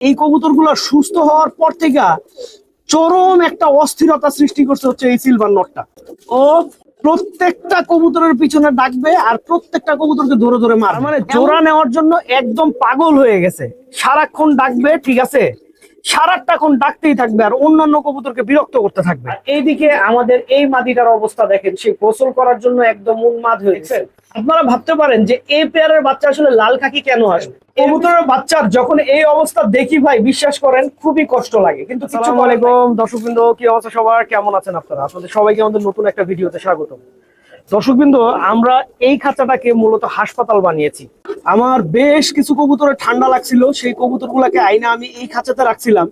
এই কবুতরগুলো সুস্থ হওয়ার পর থেকে চরম একটা অস্থিরতা সৃষ্টি করছে হচ্ছে এই সিলভার নটটা ও প্রত্যেকটা কবুতরের পিছনে ডাকবে আর প্রত্যেকটা কবুতরকে ধরে ধরে মার মানে জোড়া নেওয়ার জন্য একদম পাগল হয়ে গেছে। সারাক্ষণ ডাকবে ঠিক আছে? সারাটাক্ষণ ডাকতেই থাকবে আর অন্যান্য কবুতরকে বিরক্ত করতে থাকবে। এইদিকে আমাদের এই মাদিটার অবস্থা দেখেন সে গোসল করার জন্য একদম উন্মাদ হয়েছে আপনারা ভাবতে পারেন যে এই পেয়ারের বাচ্চা আসলে লাল খাকি কেন আসবে? কবুতরের বাচ্চার যখন এই অবস্থা দেখি ভাই বিশ্বাস করেন খুবই কষ্ট লাগে। কিন্তু আসসালামু আলাইকুম দর্শকবৃন্দ কি অবস্থা সবার? কেমন আছেন আপনারা? আপনাদের সবাইকে আমাদের নতুন একটা ভিডিওতে স্বাগত দর্শকবৃন্দ আমরা এই খাঁচাটাকে মূলত হাসপাতাল বানিয়েছি। আমার বেশ কিছু কবুতরে ঠান্ডা লাগছিল সেই কবুতর গুলাকে আইনা আমি এই খাঁচাতে রাখছিলাম।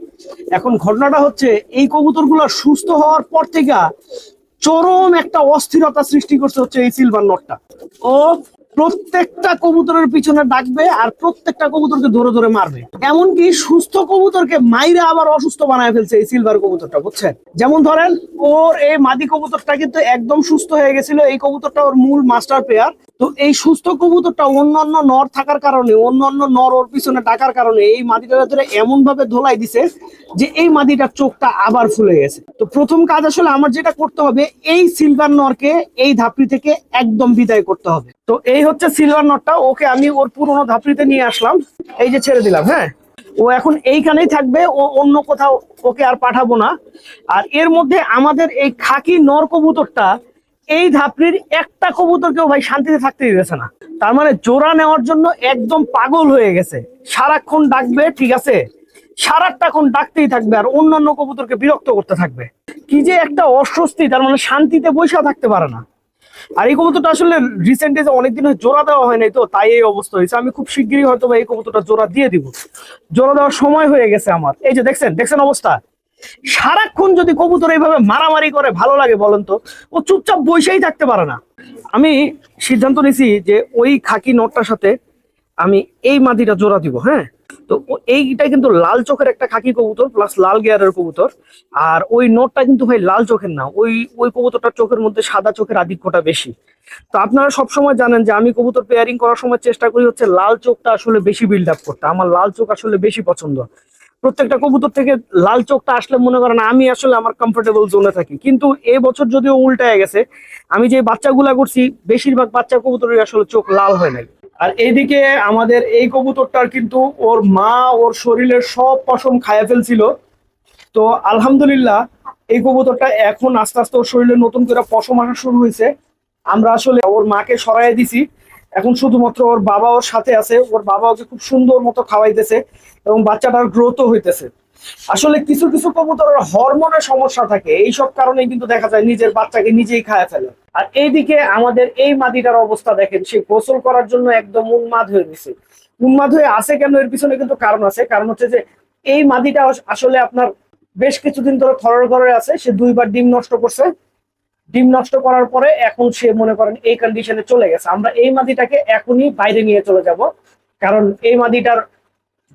এখন ঘটনাটা হচ্ছে এই কবুতর সুস্থ হওয়ার পর থেকে চরম একটা অস্থিরতা সৃষ্টি করছে হচ্ছে এই সিলভার নটটা ও প্রত্যেকটা কবুতরের পিছনে ডাকবে আর প্রত্যেকটা কবুতরকে ধরে ধরে মারবে। এমনকি সুস্থ কবুতরকে মাইরে আবার অসুস্থ বানায় ফেলছে এই সিলভার কবুতরটা, বুঝছেন? যেমন ধরেন, ওর এই মাদি কবুতরটা কিন্তু একদম সুস্থ হয়ে গেছিল, এই কবুতরটা ওর মূল মাস্টার পেয়ার তো এই সুস্থ কবুতরটা অন্যান্য নর থাকার কারণে, অন্যান্য নর ওর পিছনে ডাকার কারণে এই মাদিটার ভেতরে এমন ভাবে ধোলাই দিছে যে এই মাদিটার চোখটা আবার ফুলে গেছে। তো প্রথম কাজ আসলে আমার যেটা করতে হবে, এই সিলভার নরকে এই ধাপড়ি থেকে একদম বিদায় করতে হবে। তো এই হচ্ছে সিলভার নটটা ওকে আমি ওর পুরোনো ধাপড়িতে নিয়ে আসলাম। এই যে ছেড়ে দিলাম হ্যাঁ? ও এখন এইখানেই থাকবে, ও অন্য কোথাও ওকে আর পাঠাবো না। আর এর মধ্যে আমাদের এই খাকি নর কবুতরটা, এই ধাপড়ির একটা কবুতরকেও ভাই শান্তিতে থাকতে দিতেছে না। তার মানে জোড়া নেওয়ার জন্য একদম পাগল হয়ে গেছে। সারাক্ষণ ডাকবে, ঠিক আছে? সারাটাক্ষণ ডাকতেই থাকবে আর অন্যান্য কবুতরকে বিরক্ত করতে থাকবে। কি যে একটা অস্বস্তি, তার মানে শান্তিতে বসে থাকতে পারে না। আর এই কবুতরটা আসলে রিসেন্ট ডেজে অনেকদিন জোড়া দেওয়া হয় নাই তো, তাই এই অবস্থা হয়েছে। আমি খুব শিগগিরই হয়তো এই কবুতরটা জোড়া দিয়ে দিব। জোড়া দেওয়ার সময় হয়ে গেছে আমার। এই যে দেখছেন দেখছেন অবস্থা? সারাক্ষণ যদি কবুতর এইভাবে মারামারি করে, ভালো লাগে বলেন তো, ও চুপচাপ বসেই থাকতে পারে না। আমি সিদ্ধান্ত নিছি যে ওই খাকি নটটার সাথে আমি এই মাদিটা জোড়া দিব হ্যাঁ? তো এইটা কিন্তু লাল চোখের একটা খাকি কবুতর প্লাস লাল গিয়ারের কবুতর। আর ওই নোটটা কিন্তু ভাই লাল চোখের না, ওই ওই কবুতরটার চোখের মধ্যে সাদা চোখের আধিক্যটা বেশি। তো আপনারা সবসময় জানেন যে আমি কবুতর পেয়ারিং করার সময় চেষ্টা করি হচ্ছে লাল চোখটা আসলে বেশি বিল্ড আপ করতে, আমার লাল চোখ আসলে বেশি পছন্দ। প্রত্যেকটা কবুতর থেকে লাল চোখটা আসলে মনে করেন আমি আসলে আমার কমফোর্টেবল জোনে থাকি। কিন্তু এই বছর যদিও উল্টায় গেছে, আমি যে বাচ্চাগুলা করছি, বেশিরভাগ বাচ্চা কবুতরের আসলে চোখ লাল হয় নাই। আর এইদিকে আমাদের এই কবুতরটার কিন্তু ওর মা, ওর শরীরের সব পশম খায়া ফেলছিল। তো আলহামদুলিল্লাহ, এই কবুতরটা এখন আস্তে আস্তে ওর শরীরে নতুন করে পশম আসা শুরু হয়েছে। আমরা আসলে ওর মাকে সরাই দিছি। এখন শুধুমাত্র ওর বাবা ওর সাথে আছে। ওর বাবা ওকে খুব সুন্দর মতো খাওয়াইতেছে এবং বাচ্চাটার গ্রোথও হইতেছে। আসলে কিছু কিছু কবুতরের হরমোনের সমস্যা থাকে। এইসব কারণে কিন্তু দেখা যায় নিজের বাচ্চাকে নিজেই খায়া ফেলে। আর এইদিকে আমাদের এই মাদিটার অবস্থা দেখেন সে গোসল করার জন্য একদম উন্মাদ হয়ে গেছে। উন্মাদ হয়ে আছে কেন? এর পিছনে কিন্তু কারণ আছে। কারণ হচ্ছে যে এই মাদিটা আসলে আপনার বেশ কিছুদিন ধরে থরের ঘরে আছে। সে দুইবার ডিম নষ্ট করছে। ডিম নষ্ট করার পরে এখন সে মনে করেন এই কন্ডিশনে চলে গেছে। আমরা এই মাদিটাকে এখনই বাইরে নিয়ে চলে যাব। কারণ এই মাদিটার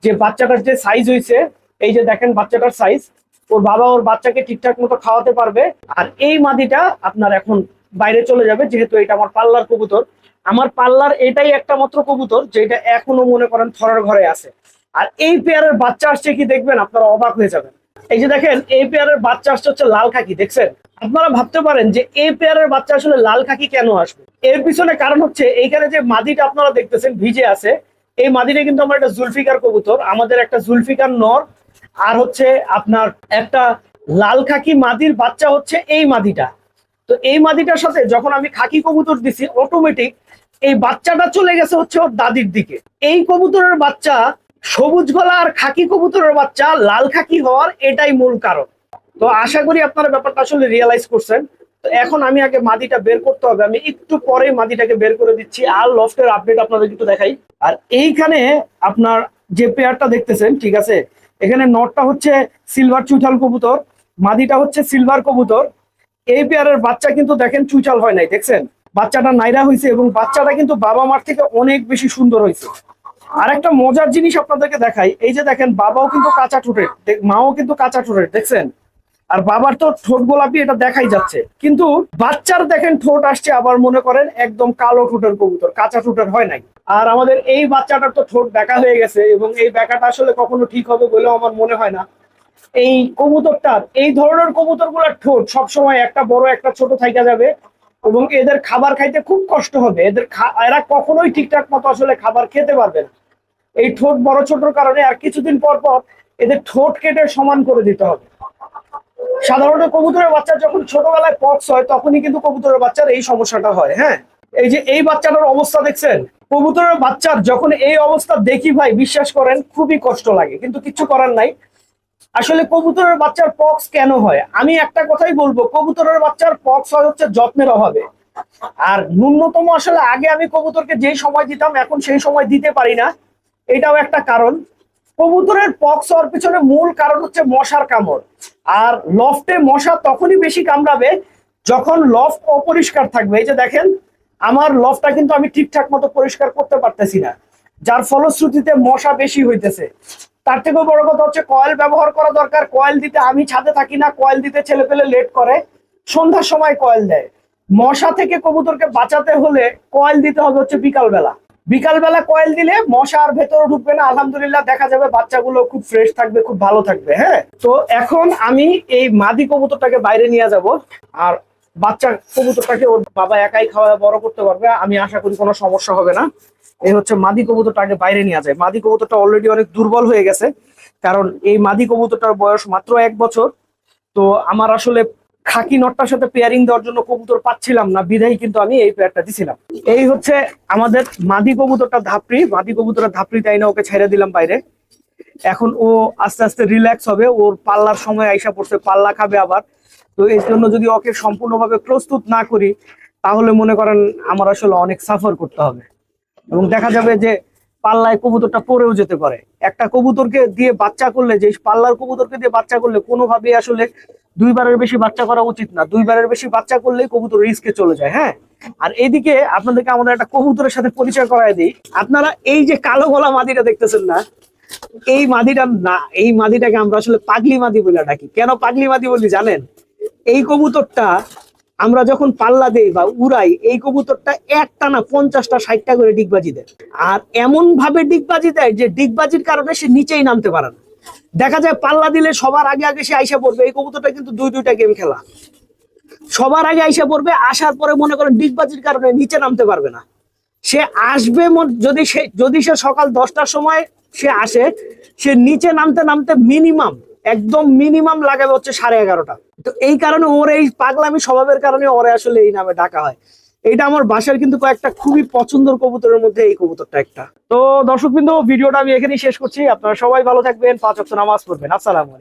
যে বাচ্চাটার যে সাইজ হয়েছে, এই যে দেখেন বাচ্চাটার সাইজ ওর বাবা ওর বাচ্চাকে ঠিকঠাক মতো খাওয়াতে পারবে। আর এই মাদিটা আপনার এখন বাইরে চলে যাবে, যেহেতু এটা আমার পাল্লার কবুতর। আমার পাল্লার এটাই একটা মাত্র কবুতর, যেটা এখনও মনে করেন থরার ঘরে আছে। আর এই পেয়ারের বাচ্চা আসছে কি দেখবেন, আপনারা অবাক হয়ে যাবেন। এই যে দেখেন, এই পেয়ারের বাচ্চা আসছে হচ্ছে লাল খাকি, দেখছেন? আপনারা ভাবতে পারেন যে এই পেয়ারের বাচ্চা আসলে লাল খাকি কেন আসবে? এর পিছনে কারণ হচ্ছে, এইখানে যে মাদিটা আপনারা দেখতেছেন, ভিজে আছে, এই মাদিটা কিন্তু আমার একটা জুলফিকার কবুতর। আমাদের একটা জুলফিকার নর, আর হচ্ছে আপনার একটা লাল খাকি মাদির বাচ্চা হচ্ছে এই মাদিটা। তো এই মাদিটার সাথে যখন আমি খাকি কবুতর দিছি অটোমেটিক এই বাচ্চাটা চলে গেছে হচ্ছে ওর দাদির দিকে। এই কবুতরের বাচ্চা সবুজ গলা আর খাকি কবুতরের বাচ্চা লাল খাকি হওয়ার এটাই মূল কারণ। তো আশা করি আপনারা ব্যাপারটা আসলে রিয়েলাইজ করছেন। তো এখন আমি আগে মাদিটা বের করতে হবে। আমি একটু পরে মাদিটাকে বের করে দিচ্ছি। আর লফটের আপডেট আপনাদের একটু দেখাই। আর এইখানে আপনার যে পেয়ারটা দেখতেছেন, ঠিক আছে? এখানে নটটা হচ্ছে সিলভার চুইঠাল কবুতর। মাদিটা হচ্ছে সিলভার কবুতর। এই পেয়ারের বাচ্চা কিন্তু দেখেন চুইচাল হয় নাই, দেখছেন? বাচ্চাটা নাইরা হয়েছে এবং বাচ্চাটা কিন্তু বাবা মার থেকে অনেক বেশি সুন্দর হয়েছে আর একটা মজার জিনিস আপনাদেরকে দেখাই, এই যে দেখেন বাবাও কিন্তু কাঁচা ঠোঁটের, দেখ- মাও কিন্তু কাঁচা ঠোঁটের, দেখছেন? আর বাবার তো ঠোঁট গোলাপি এটা দেখাই যাচ্ছে। কিন্তু বাচ্চার দেখেন ঠোঁট আসছে আবার মনে করেন একদম কালো ঠোঁটের কবুতর, কাঁচা ঠোঁটের হয় নাই। আর আমাদের এই বাচ্চাটার তো ঠোঁট বেঁকা হয়ে গেছে এবং এই বেঁকাটা আসলে কখনো ঠিক হবে বলেও আমার মনে হয় না। এই কবুতরটার এই ধরনের কবুতরগুলোর ঠোঁট সবসময় একটা বড়, একটা ছোট থাইকা যাবে এবং এদের খাবার খাইতে খুব কষ্ট হবে। এদের এরা কখনোই ঠিকঠাক মতো আসলে খাবার খেতে পারবে না। এই ঠোঁট বড় ছোটর কারণে আর কিছুদিন পর পর এদের ঠোঁট কেটে সমান করে দিতে হবে। সাধারণত কবুতরের বাচ্চা যখন ছোটবেলায় পক্স হয়, তখনই কিন্তু কবুতরের বাচ্চার এই সমস্যাটা হয় হ্যাঁ? এই যে এই বাচ্চাটার অবস্থা দেখছেন? কবুতরের বাচ্চার যখন এই অবস্থা দেখি ভাই, বিশ্বাস করেন, খুবই কষ্ট লাগে। কিন্তু কিছু করার নাই। আসলে কবুতরের বাচ্চার পক্স কেন হয়? আমি একটা কথাই বলব, কবুতরের বাচ্চার পক্স হয় হচ্ছে যত্নের অভাবে। আর ন্যূনতম আসলে আগে আমি কবুতরকে যেই সময় দিতাম, এখন সেই সময় দিতে পারি না। এটাও একটা কারণ। কবুতরের পক্স হওয়ার পিছনে মূল কারণ হচ্ছে মশার কামড়। আর লফটে মশা তখনই বেশি কামড়াবে যখন লফট অপরিষ্কার থাকবে। এই যে দেখেন, আমার লফটা কিন্তু আমি ঠিকঠাক মতো পরিষ্কার করতে পারতেছি না। যার ফলশ্রুতিতে মশা বেশি হইতেছে। তার থেকেও বড় কথা হচ্ছে কয়েল ব্যবহার করা দরকার। কয়েল দিতে আমি ছাদে থাকি না কয়েল দিতে ছেলে পেলে লেট করে। সন্ধ্যার সময় কয়েল দেয়। মশা থেকে কবুতরকে বাঁচাতে হলে কয়েল দিতে হবে হচ্ছে বিকালবেলা। বিকালবেলা কয়েল দিলে মশা আর ভেতরে ঢুকবে না। আলহামদুলিল্লাহ দেখা যাবে বাচ্চাগুলো খুব ফ্রেশ থাকবে, খুব ভালো থাকবে হ্যাঁ? তো এখন আমি এই মাদি কবুতরটাকে বাইরে নিয়ে যাব। আর বাচ্চা কবুতরটাকে ওর বাবা একাই খাওয়া বড় করতে পারবে, আমি আশা করি কোনো সমস্যা হবে না। এই হচ্ছে মাদি কবুতরটাকে বাইরে নিয়ে যায়। মাদি কবুতরটা অলরেডি অনেক দুর্বল হয়ে গেছে, কারণ এই মাদি কবুতরটার বয়স মাত্র এক বছর। তো আমার আসলে খাকি নটটার সাথে পেয়ারিং দেওয়ার জন্য কবুতর পাচ্ছিলাম না, বিধাই কিন্তু আমি এই পেয়ারটা দিছিলাম। এই হচ্ছে আমাদের মাদি কবুতরটা ধাপড়ি, মাদি কবুতরটা ধাপড়ি তাই না, ওকে ছেড়ে দিলাম বাইরে। এখন ও আস্তে আস্তে রিল্যাক্স হবে, ওর পাল্লার সময় আইসা পড়ছে, পাল্লা খাবে আবার। তো এই জন্য যদি ওকে সম্পূর্ণভাবে প্রস্তুত না করি, তাহলে মনে করেন আমার আসলে অনেক সাফার করতে হবে। এবং দেখা যাবে যে পাল্লায় কবুতরটা পরেও যেতে পারে। একটা কবুতরকে দিয়ে বাচ্চা করলে, যে পাল্লার কবুতরকে দিয়ে বাচ্চা করলে কোনোভাবেই আসলে দুইবারের বেশি বাচ্চা করা উচিত না। দুইবারের বেশি বাচ্চা করলেই কবুতর রিস্কে চলে যায় হ্যাঁ? আর এইদিকে আপনাদেরকে আমাদের একটা কবুতরের সাথে পরিচয় করায় দিই। আপনারা এই যে কালো গলা মাদিটা দেখতেছেন না, এই মাদিটা না, এই মাদিটাকে আমরা আসলে পাগলি মাদি বলে ডাকি। কেন পাগলি মাদি বলি জানেন? এই কবুতরটা আমরা যখন পাল্লা দেই বা উড়াই, এই কবুতরটা একটা না পঞ্চাশটা, ষাটটা করে ডিগবাজি দেয়। আর এমন ভাবে ডিগবাজি দেয় যে ডিগবাজির কারণে সে নিচেই নামতে পারে না। দেখা যায় পাল্লা দিলে সবার আগে আগে সে আইসা পড়বে। এই কবুতরটা কিন্তু দুই দুইটা গেম খেলা। সবার আগে আইসা পড়বে, আসার পরে মনে করেন ডিগবাজির কারণে নিচে নামতে পারবে না। সে আসবে যদি সে যদি সে সকাল দশটার সময় সে আসে, সে নিচে নামতে নামতে মিনিমাম একদম মিনিমাম লাগাবে হচ্ছে সাড়ে এগারোটা। তো এই কারণে ওর এই পাগলামি স্বভাবের কারণে ওরে আসলে এই নামে ডাকা হয়। এটা আমার বাসার কিন্তু কয়েকটা খুবই পছন্দের কবুতরের মধ্যে এই কবুতরটা একটা। তো দর্শক ভিডিওটা আমি এখানেই শেষ করছি। আপনারা সবাই ভালো থাকবেন, পাঁচ অক্ষ নামাজ পড়বেন। আসসালামু